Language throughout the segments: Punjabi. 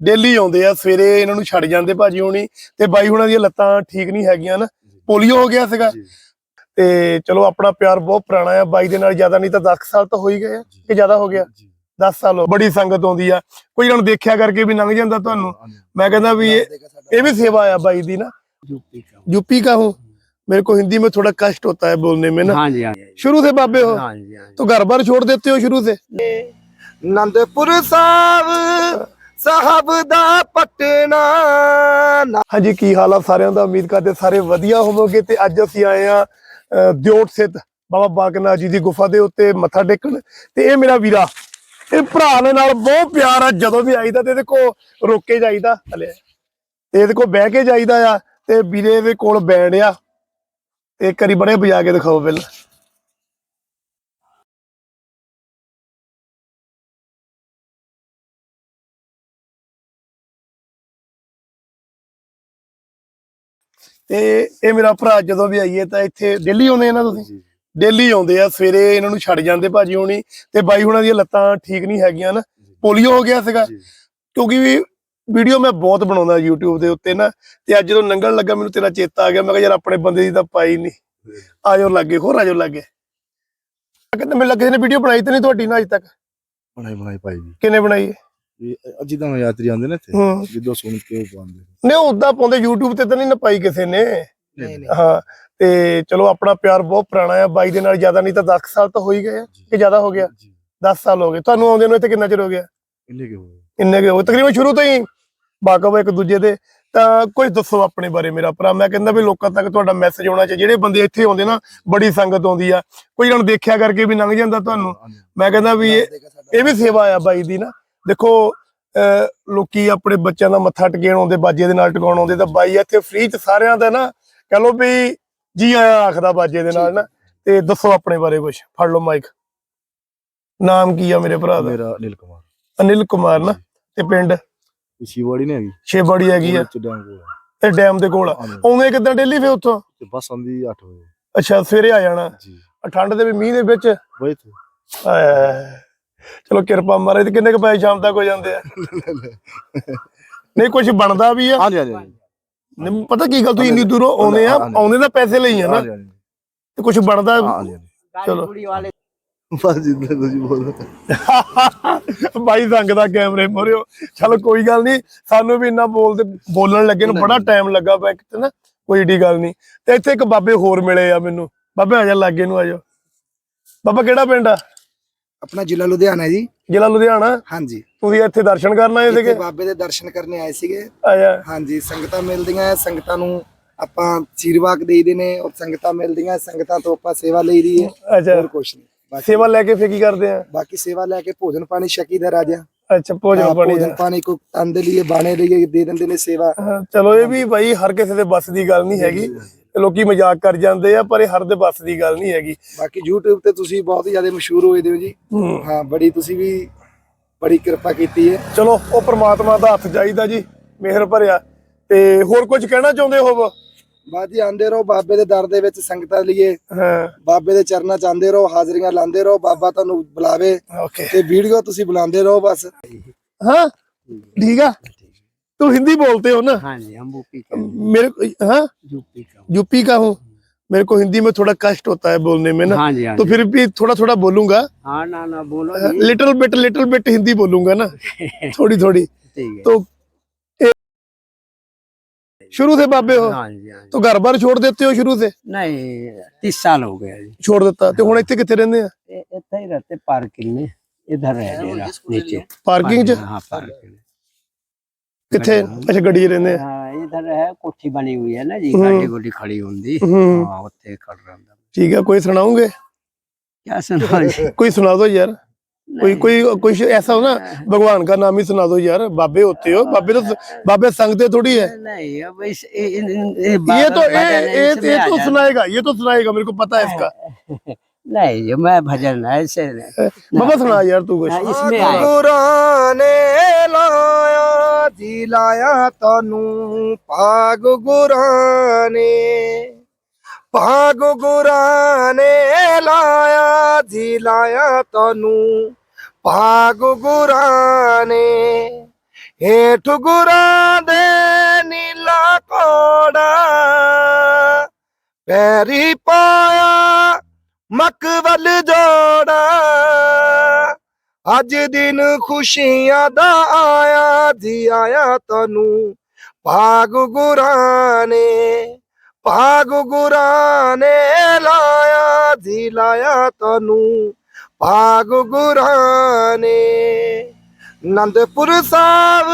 ਡੇਲੀ ਆਉਂਦੇ ਆ ਸਵੇਰੇ ਇਹਨਾਂ ਨੂੰ ਛੱਡ ਜਾਂਦੇ ਭਾਜੀ ਹੁਣੀ ਤੇ ਬਾਈ ਹੁਣਾਂ ਦੀਆਂ ਲੱਤਾਂ ਠੀਕ ਨਹੀਂ ਹੈਗੀਆਂ ਨਾ ਪੋਲੀਓ ਹੋ ਗਿਆ ਸੀਗਾ ਤੇ ਚਲੋ ਆਪਣਾ ਪਿਆਰ ਬਹੁਤ ਪੁਰਾਣਾ ਆ ਬਾਈ ਦੇ ਨਾਲ ਜ਼ਿਆਦਾ ਨਹੀਂ ਤਾਂ 10 ਸਾਲ ਤਾਂ ਹੋ ਹੀ ਗਏ ਆ ਕਿ ਜ਼ਿਆਦਾ ਹੋ ਗਿਆ 10 ਸਾਲ ਹੋ ਬੜੀ ਸੰਗਤ ਆਉਂਦੀ ਆ ਕੋਈ ਇਹਨਾਂ ਨੂੰ ਦੇਖਿਆ ਕਰਕੇ ਵੀ ਲੰਘ ਜਾਂਦਾ ਤੁਹਾਨੂੰ ਮੈਂ ਕਹਿੰਦਾ ਵੀ ਇਹ ये भी सेवा है भाई दी ना यूपी का यूपी का हूँ मेरे को हिंदी में थोड़ा कष्ट होता है बोलने में ना हाँ जी हाँ जी शुरू से बाबे हो हाँ जी हाँ तो घर बार छोड़ देते हो शुरू से ਨੰਦਪੁਰ ਸਾਹਿਬ ਸਾਹਿਬ ਦਾ ਪਟਨਾ। ਹਾਂਜੀ, ਕੀ ਹਾਲ ਆ ਸਾਰਿਆਂ ਦਾ? ਉਮੀਦ ਕਰਦੇ ਸਾਰੇ ਵਧੀਆ ਹੋਵੋਗੇ ਤੇ ਅੱਜ ਅਸੀਂ ਆਏ ਆ ਦਿਓਟ ਸਥਿਤ ਬਾਬਾ ਬਾਗਨਾਥ ਜੀ ਦੀ ਗੁਫਾ ਦੇ ਉੱਤੇ ਮੱਥਾ ਟੇਕਣ। ਤੇ ਇਹ ਮੇਰਾ ਵੀਰਾ, ਇਹ ਭਰਾ ਦੇ ਨਾਲ ਬਹੁਤ ਪਿਆਰ ਆ। ਜਦੋਂ ਵੀ ਆਈਦਾ ਤੇ ਇਹਦੇ ਕੋ ਰੋਕੇ ਜਾਈਦਾ। ਹਲੇ ਤੇ ਇਹਦੇ ਕੋ ਬਹਿ ਕੇ ਜਾਈਦਾ ਆ ਤੇ ਵੀਰੇ ਦੇ ਕੋਲ ਬੈਂਡ ਆ। ਤੇ ਕਰੀ ਵਾਰੀ ਬੜੇ ਵਜਾ ਕੇ ਦਿਖਾਓ ਬਿੱਲ ਤੇ ਇਹ ਮੇਰਾ ਭਰਾ ਜਦੋਂ ਵੀ ਆਈਏ ਤਾਂ ਇੱਥੇ ਦਿੱਲੀ ਆਉਂਦੇ ਆ ਨਾ ਤੁਸੀਂ? ਦਿੱਲੀ ਆਉਂਦੇ ਆ ਸਵੇਰੇ ਇਹਨਾਂ ਨੂੰ ਛੱਡ ਜਾਂਦੇ ਭਾਜੀ ਹੁਣੀ। ਤੇ ਬਾਈ ਹੁਣਾਂ ਦੀਆਂ ਲੱਤਾਂ ਠੀਕ ਨਹੀਂ ਹੈਗੀਆਂ ਨਾ। ਪੋਲੀਓ ਹੋ ਗਿਆ ਸੀਗਾ। ਕਿਉਂਕਿ ਵੀ ਵੀਡੀਓ ਮੈਂ ਬਹੁਤ ਬਣਾਉਂਦਾ YouTube ਦੇ ਉੱਤੇ ਨਾ। ਤੇ ਅੱਜ ਜਦੋਂ ਨੰਗਣ ਲੱਗਾ ਮੈਨੂੰ ਤੇਰਾ ਚੇਤਾ ਆ ਗਿਆ। ਮੈਂ ਕਿਹਾ ਯਾਰ ਆਪਣੇ ਬੰਦੇ ਦੀ ਤਾਂ ਪਾਈ ਨਹੀਂ। ਆਜੋ ਲੱਗੇ ਹੋਰ ਆਜੋ ਲੱਗੇ। ਕਹਿੰਦਾ ਮੈਨੂੰ ਲੱਗੇ ਨੇ ਵੀਡੀਓ ਬਣਾਈ ਤੇ ਨਹੀਂ ਤੁਹਾਡੀ ਨਾ ਅਜੇ ਤੱਕ? ਬਣਾਈ ਬਣਾਈ ਭਾਈ ਜੀ ਕਿੰਨੇ ਬਣਾਈ? ਹੈ? ਜਿੱਦਾਂ ਯਾਤਰੀ ਆਉਂਦੇ ਨੇ ਇੱਥੇ ਹੂੰ। ਜਿੱਦੋਂ ਸੁਣ ਕੇ ਉਹ ਪਾਉਂਦੇ ਨਹੀਂ ਉਦਾਂ ਪਾਉਂਦੇ YouTube ਤੇ ਤਾਂ ਨਹੀਂ ਨਾ ਪਾਈ ਕਿਸੇ ਨੇ। ਨਹੀਂ ਨਹੀਂ। ਹਾਂ ਤੇ ਚਲੋ ਆਪਣਾ ਪਿਆਰ ਬਹੁਤ ਪੁਰਾਣਾ ਆ ਬਾਈ ਦੇ ਨਾਲ ਜ਼ਿਆਦਾ ਨਹੀਂ ਤਾਂ 10 ਸਾਲ ਤਾਂ ਹੋ ਹੀ ਗਏ ਆ ਕਿ ਜ਼ਿਆਦਾ ਹੋ ਗਿਆ? ਜੀ। 10 ਸਾਲ ਹੋ ਗਏ। ਤੁਹਾਨੂੰ ਆਉਂਦੇ ਨੂੰ ਇੱਥੇ ਕਿੰਨਾ ਚਿਰ ਹੋ ਗਿਆ? ਇੰਨੇ ਕਿ ਹੋਏ ਇੰਨੇ ਕੁ ਹੋ ਗਏ। ਤਕਰੀਬਨ ਸ਼ੁਰੂ ਤੋਂ ਹੀ ਆ ਇੱਕ ਦੂਜੇ ਦੇ। ਤਾਂ ਕੁਝ ਦੱਸੋ ਆਪਣੇ ਬਾਰੇ ਮੇਰਾ ਭਰਾ। ਮੈਂ ਕਹਿੰਦਾ ਵੀ ਲੋਕਾਂ ਤੱਕ ਤੁਹਾਡਾ ਮੈਸੇਜ ਆਉਣਾ ਚਾਹੀਦਾ। ਜਿਹੜੇ ਬੰਦੇ ਇੱਥੇ ਆਉਂਦੇ ਨਾ ਬੜੀ ਸੰਗਤ ਆਉਂਦੀ ਆ। ਕੋਈ ਇਹਨਾਂ ਨੂੰ ਦੇਖਿਆ ਕਰਕੇ ਵੀ ਲੰਘ ਜਾਂਦਾ ਤੁਹਾਨੂੰ? ਮੈਂ ਕਹਿੰਦਾ ਵੀ ਇਹ ਇਹ ਵੀ ਸੇਵਾ ਆ ਬਾਈ ਦੀ ਨਾ। ਦੇਖੋ ਲੋਕੀ ਆਪਣੇ ਬੱਚਿਆਂ ਦਾ ਮੱਥਾ ਟਿਕਾਉਣ ਆਉਂਦੇ ਬਾਜੇ ਦੇ ਨਾਲ ਟਿਕਾਉਣ ਆਉਂਦੇ ਤਾਂ ਬਾਈ ਇੱਥੇ ਫ੍ਰੀ ਚ ਸਾਰਿਆਂ ਦਾ ਨਾ ਕਹ ਲੋ ਵੀ ਜੀ ਆਇਆ ਆਖਦਾ ਬਾਜੇ ਦੇ ਨਾਲ ਨਾ ਤੇ ਦੱਸੋ ਆਪਣੇ ਬਾਰੇ ਕੁਝ ਫੜ ਲਓ ਮਾਈਕ ਨਾਮ ਕੀ ਆ ਮੇਰੇ ਭਰਾ ਦਾ? ਮੇਰਾ ਅਨਿਲ ਕੁਮਾਰ। ਅਨਿਲ ਕੁਮਾਰ ਨਾ ਤੇ ਪਿੰਡ? ਇਹ ਸ਼ਿਵਵਾੜੀ ਨੇ ਹੈਗੀ। ਛੇਬੜੀ ਹੈਗੀ ਆ। ਤੇ ਡੈਮ ਦੇ ਕੋਲ। ਆਉਂਦੇ ਕਿੱਦਾਂ ਡੇਲੀ ਫੇ ਉੱਥੋਂ? ਤੇ ਬੱਸ ਆਉਂਦੀ 8 ਵਜੇ। ਅੱਛਾ ਸਵੇਰੇ ਆ ਜਾਣਾ। ਜੀ। ਠੰਡ ਦੇ ਵੀ ਮੀਂਹ ਦੇ ਵਿੱਚ? ਬਈ ਤੂੰ ਐ, ਚਲੋ ਕਿਰਪਾ ਮਹਾਰਾਜ ਤੇ ਕਿੰਨੇ ਕੁ ਪੈਸੇ ਸ਼ਾਮ ਤੱਕ ਹੋ ਜਾਂਦੇ ਆ। ਨਹੀਂ ਕੁਝ ਬਣਦਾ ਵੀ ਆ। ਹਾਂਜੀ ਹਾਂਜੀ ਨਹੀਂ ਪਤਾ ਕੀ ਗੱਲ ਤੁਸੀਂ ਇੰਨੀ ਦੂਰੋਂ ਆਉਂਦੇ ਆ ਆਉਂਦੇ ਤਾਂ ਪੈਸੇ ਲਈ ਆ ਨਾ। ਤੇ ਕੁਝ ਬਣਦਾ ਚਲੋ। ਬਾਈ ਸੰਗ ਦਾ ਕੈਮਰੇ ਮੋਰਿਓ। ਚਲੋ ਕੋਈ ਗੱਲ ਨਹੀਂ ਸਾਨੂੰ ਵੀ ਇੰਨਾ ਬੋਲਦੇ ਬੋਲਣ ਲੱਗੇ ਨੂੰ ਬੜਾ ਟਾਈਮ ਲੱਗਾ ਪਿਆ ਕਿਤੇ ਨਾ ਕੋਈ ਏਡੀ ਗੱਲ ਨਹੀਂ। ਤੇ ਇੱਥੇ ਇੱਕ ਬਾਬੇ ਹੋਰ ਮਿਲੇ ਆ ਮੈਨੂੰ। ਬਾਬੇ ਆ ਜਾ ਲਾਗੇ ਨੂੰ ਆ ਜਾ। ਬਾਬਾ ਕਿਹੜਾ ਪਿੰਡ ਆ? ਆਪਣਾ ਜ਼ਿਲ੍ਹਾ ਲੁਧਿਆਣਾ ਹੈ ਜੀ। ਜ਼ਿਲ੍ਹਾ ਲੁਧਿਆਣਾ? ਹਾਂਜੀ। ਤੁਸੀਂ ਇੱਥੇ ਦਰਸ਼ਨ ਕਰਨ ਆਏ ਇੱਥੇ ਸੀਗੇ ਬਾਬੇ ਦੇ ਦਰਸ਼ਨ ਕਰਨੇ ਆਏ ਸੀਗੇ। ਆਇਆ। ਹਾਂਜੀ ਸੰਗਤਾਂ ਮਿਲਦੀਆਂ ਸੰਗਤਾਂ ਨੂੰ ਆਪਾਂ ਚੀਰਵਾਕ ਦੇਈਦੇ ਨੇ ਔਰ ਸੰਗਤਾਂ ਮਿਲਦੀਆਂ ਸੰਗਤਾਂ ਤੋਂ ਆਪਾਂ ਸੇਵਾ ਲਈ ਦੀ ਹੈ। ਅੱਛਾ। ਹੋਰ ਕੁਛ ਨਹੀਂ। ਬਾਕੀ ਸੇਵਾ ਲੈ ਕੇ ਫੇ ਕੀ ਕਰਦੇ ਆ? ਬਾਕੀ ਸੇਵਾ ਲੈ ਕੇ ਭੋਜਨ ਪਾਣੀ ਛਕੀ ਦਾ ਰਾਜਾ। ਅੱਛਾ ਭੋਜਨ ਹਾਂ, ਪਾਣੀ ਭੋਜਨ ਪਾਣੀ ਕੋ ਤਨ ਦੇ ਲਈ ਬਾਣੇ ਲਈ ਦੇ ਦਿੰਦੇ ਨੇ ਸੇਵਾ। ਹਾਂ, ਚਲੋ ਇਹ ਵੀ ਭਾਈ ਹਰ ਕਿਸੇ ਦੇ ਬਸ ਦੀ ਗੱਲ ਨਹੀਂ ਹੈਗੀ। ਤੇ ਲੋਕੀ ਮਜ਼ਾਕ ਕਰ ਜਾਂਦੇ ਆ ਪਰ ਇਹ ਹਰ ਦੇ ਬਸ ਦੀ ਗੱਲ ਨਹੀਂ ਹੈਗੀ। ਬਾਕੀ YouTube ਤੇ ਤੁਸੀਂ ਬਹੁਤ ਜ਼ਿਆਦਾ ਮਸ਼ਹੂਰ ਹੋਏ ਦੇ ਹੋ ਜੀ। ਹਾਂ। ਬੜੀ ਤੁਸੀਂ ਵੀ ਬੜੀ ਕਿਰਪਾ ਕੀਤੀ ਹੈ। ਚਲੋ ਉਹ ਪ੍ਰਮਾਤਮਾ ਦਾ ਹੱਥ ਚਾਹੀਦਾ ਜੀ ਮਿਹਰ ਭਰਿਆ। ਤੇ ਹੋਰ ਕੁਝ ਕਹਿਣਾ ਚਾਹੁੰਦੇ ਹੋ? ਬਾਜੀ ਆਂਦੇ ਰਹੋ ਬਾਬੇ ਦੇ ਦਰ ਦੇ ਵਿੱਚ ਸੰਗਤਾਂ ਲਈਏ। ਹਾਂ। ਬਾਬੇ ਦੇ ਚਰਨਾਂ ਚ ਆਂਦੇ ਰਹੋ ਹਾਜ਼ਰੀਆਂ ਲਾਉਂਦੇ ਰਹੋ ਬਾਬਾ ਤੁਹਾਨੂੰ ਬੁਲਾਵੇ। ਤੇ ਵੀਡੀਓ ਤੁਸੀਂ ਬੁਲਾਉਂਦੇ ਰਹੋ ਬਸ। ਹਾਂ। ਠੀਕ ਆ। तो हिंदी बोलते हो ना हाँ जी हम यूपी का मेरे को हाँ यूपी का यूपी का हूँ मेरे को हिंदी में थोड़ा कष्ट होता है बोलने में ना हाँ जी हाँ तो जी फिर भी थोड़ा थोड़ा बोलूंगा हाँ ना ना बोलो जी। Little bit little bit Hindi बोलूंगा ना थोड़ी थोड़ी ठीक है तो ए- शुरू से बाबे हो हाँ जी हाँ जी तो घर बार छोड़ देते हो शुरू से नहीं तीस साल हो गया जी छोड़ देता तो ਹੁਣ ਇੱਥੇ ਕਿੱਥੇ ਰਹਿੰਦੇ ਆ ये- इतना ही रहते पार्किंग में इधर है डेरा नीचे ਪਾਰਕਿੰਗ 'ਚ हाँ पार्किंग ਕਿੱਥੇ ਅੱਛਾ ਗੱਡੀ 'ਚ ਰਹਿੰਦੇ ਆ हाँ इधर है कोठी बनी हुई है ना जी हम्म। गाड़ी गुडी खड़ी होंगी हम्म। हाँ उत्ते खड़ रहा था ਠੀਕ ਹੈ ਕੋਈ ਸੁਣਾਓਗੇ क्या सुना जी कोई सुना दो यार कोई कोई कुछ ऐसा हो ना भगवान का नाम ही सुना दो यार बाबे होते हो बाबे तो बाबे संगते थोड़ी है नहीं अब इस इ- इन- इन- ये ये बाबा- तो ये भजन ये, इसमें ये आ तो जाता। सुनाएगा ये तो सुनाएगा मेरे को पता है इसका नहीं ये मैं भजन ऐसे नहीं। बाबा सुना यार तू कुछ हाँ, इसमें आए ਗੁਰਾਂ ਨੇ ਲਾਇਆ ਜੀ ਲਾਇਆ ਤੁਹਾਨੂੰ ਭਾਗ ਗੁਰਾਂ ਨੇ ਭਾਗ ਗੁਰਾਂ ਨੇ ਲਾਇਆ ਜੀ ਲਾਇਆ ਤੁਹਾਨੂੰ ਭਾਗ ਗੁਰਾਂ ਨੇ ਹੇਠ ਗੁਰਾਂ ਦੇ ਨੀਲਾ ਕੋੜਾ, ਪੈਰੀ ਪਾਇਆ ਮਕਬਲ ਜੋੜਾ। ਅੱਜ ਦਿਨ ਖੁਸ਼ੀਆਂ ਦਾ ਆਇਆ ਜੀ ਆਇਆ ਤਨੂੰ। ਭਾਗ ਗੁਰਾਂ ਨੇ, ਭਾਗ ਗੁਰਾਂ ਨੇ ਲਾਇਆ, ਜੀ ਲਾਇਆ ਤਨੂੰ। ਭਾਗ ਗੁਰਾਂ ਨੇ, ਨੰਦਪੁਰ ਸਾਹਿਬ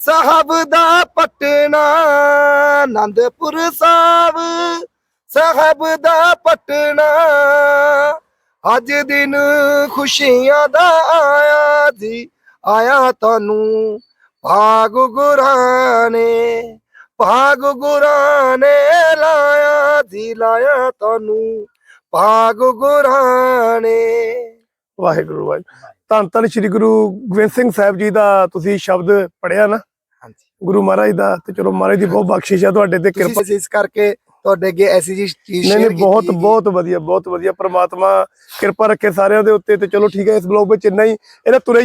ਸਾਹਿਬ ਦਾ ਪਟਨਾ। ਨੰਦਪੁਰ ਸਾਹਿਬ ਸਾਹਿਬ ਦਾ ਪਟਨਾ। ਅੱਜ ਦਿਨ ਖੁਸ਼ੀਆਂ ਦਾ ਆਇਆ ਜੀ, ਆਇਆ ਤੁਹਾਨੂੰ ਭਾਗ ਗੁਰਾਂ ਨੇ ਭਾਗ ਗੁਰਾਂ ਨੇ ਲਾਇਆ ਜੀ ਲਾਇਆ ਤੁਹਾਨੂੰ। ਭਾਗ ਗੁਰਾਂ ਨੇ ਵਾਹਿਗੁਰੂ ਵਾਹਿਗੁਰੂ। ਧੰਨ ਧੰਨ ਸ੍ਰੀ ਗੁਰੂ ਗੋਬਿੰਦ ਸਿੰਘ ਸਾਹਿਬ ਜੀ ਦਾ ਤੁਸੀਂ ਸ਼ਬਦ ਪੜਿਆ ਨਾ? ਹਾਂਜੀ। ਗੁਰੂ ਮਹਾਰਾਜ ਦਾ ਤੇ ਚਲੋ ਮਹਾਰਾਜ ਦੀ ਬਹੁਤ ਬਖਸ਼ਿਸ਼ ਆ ਤੁਹਾਡੇ ਤੇ ਕਿਰਪਾ। ਇਸ ਕਰਕੇ ਤੁਹਾਡੇ ਅੱਗੇ ਐਸੀ ਜੀ ਚੀਜ਼ ਨਹੀਂ ਨਹੀਂ ਬਹੁਤ। ਬਹੁਤ ਵਧੀਆ ਬਹੁਤ ਵਧੀਆ। ਪ੍ਰਮਾਤਮਾ ਕਿਰਪਾ ਰੱਖੇ ਸਾਰਿਆਂ ਦੇ ਉੱਤੇ ਤੇ ਚਲੋ ਠੀਕ ਹੈ ਇਸ ਬਲੌਗ ਵਿੱਚ ਇੰਨਾ ਹੀ। ਇਹਨਾਂ ਤੁਰੇ